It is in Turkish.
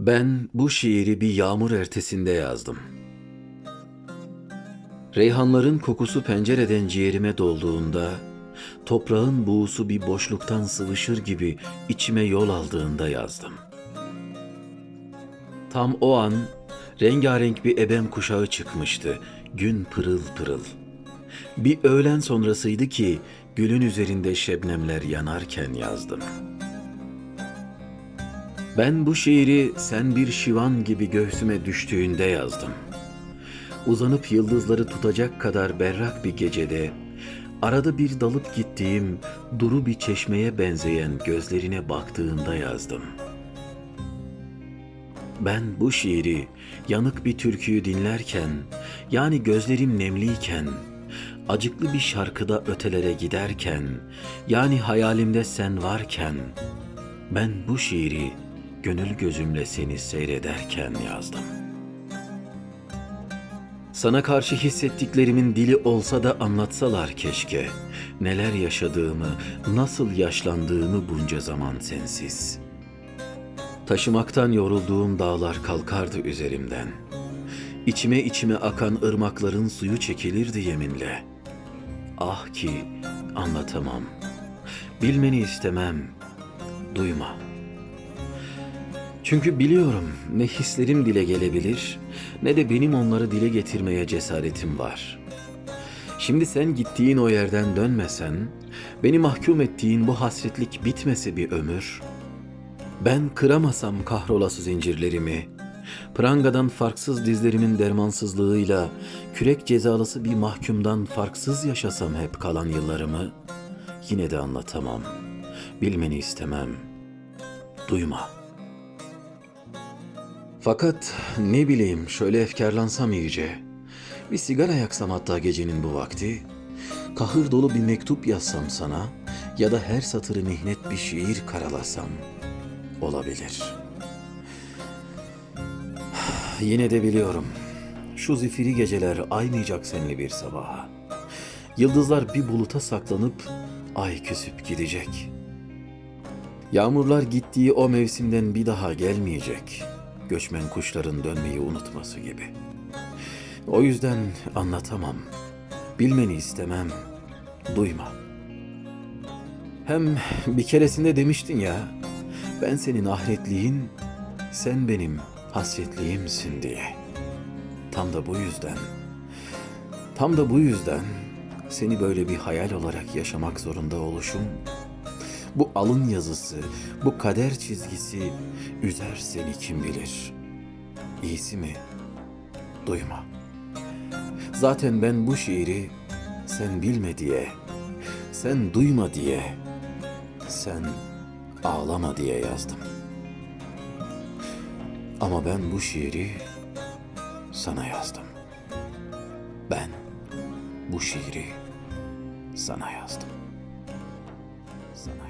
Ben bu şiiri bir yağmur ertesinde yazdım. Reyhanların kokusu pencereden ciğerime dolduğunda, toprağın buğusu bir boşluktan sıvışır gibi içime yol aldığında yazdım. Tam o an rengarenk bir ebem kuşağı çıkmıştı, gün pırıl pırıl. Bir öğlen sonrasıydı ki gülün üzerinde şebnemler yanarken yazdım. Ben bu şiiri sen bir şivan gibi göğsüme düştüğünde yazdım. Uzanıp yıldızları tutacak kadar berrak bir gecede, arada bir dalıp gittiğim duru bir çeşmeye benzeyen gözlerine baktığında yazdım. Ben bu şiiri yanık bir türküyü dinlerken, yani gözlerim nemliyken, acıklı bir şarkıda ötelere giderken, yani hayalimde sen varken, ben bu şiiri gönül gözümle seni seyrederken yazdım. Sana karşı hissettiklerimin dili olsa da anlatsalar keşke. Neler yaşadığımı, nasıl yaşlandığımı bunca zaman sensiz. Taşımaktan yorulduğum dağlar kalkardı üzerimden. İçime içime akan ırmakların suyu çekilirdi yeminle. Ah ki anlatamam. Bilmeni istemem. Duyma.'' Çünkü biliyorum ne hislerim dile gelebilir ne de benim onları dile getirmeye cesaretim var. Şimdi sen gittiğin o yerden dönmesen, beni mahkum ettiğin bu hasretlik bitmese bir ömür, ben kıramasam kahrolası zincirlerimi, prangadan farksız dizlerimin dermansızlığıyla, kürek cezalısı bir mahkumdan farksız yaşasam hep kalan yıllarımı, yine de anlatamam, bilmeni istemem, duyma.'' Fakat ne bileyim şöyle efkarlansam iyice. Bir sigara yaksam hatta gecenin bu vakti. Kahır dolu bir mektup yazsam sana ya da her satırı mihnet bir şiir karalasam olabilir. Yine de biliyorum şu zifiri geceler aymayacak senli bir sabaha. Yıldızlar bir buluta saklanıp ay küsüp gidecek. Yağmurlar gittiği o mevsimden bir daha gelmeyecek.'' Göçmen kuşların dönmeyi unutması gibi. O yüzden anlatamam. Bilmeni istemem. Duyma. Hem bir keresinde demiştin ya, ben senin ahretliğin, sen benim hasretliğimsin diye. Tam da bu yüzden, tam da bu yüzden seni böyle bir hayal olarak yaşamak zorunda oluşum bu alın yazısı, bu kader çizgisi üzer seni kim bilir. İyisi mi? Duyma. Zaten ben bu şiiri sen bilme diye, sen duyma diye, sen ağlama diye yazdım. Ama ben bu şiiri sana yazdım. Ben bu şiiri sana yazdım. Sana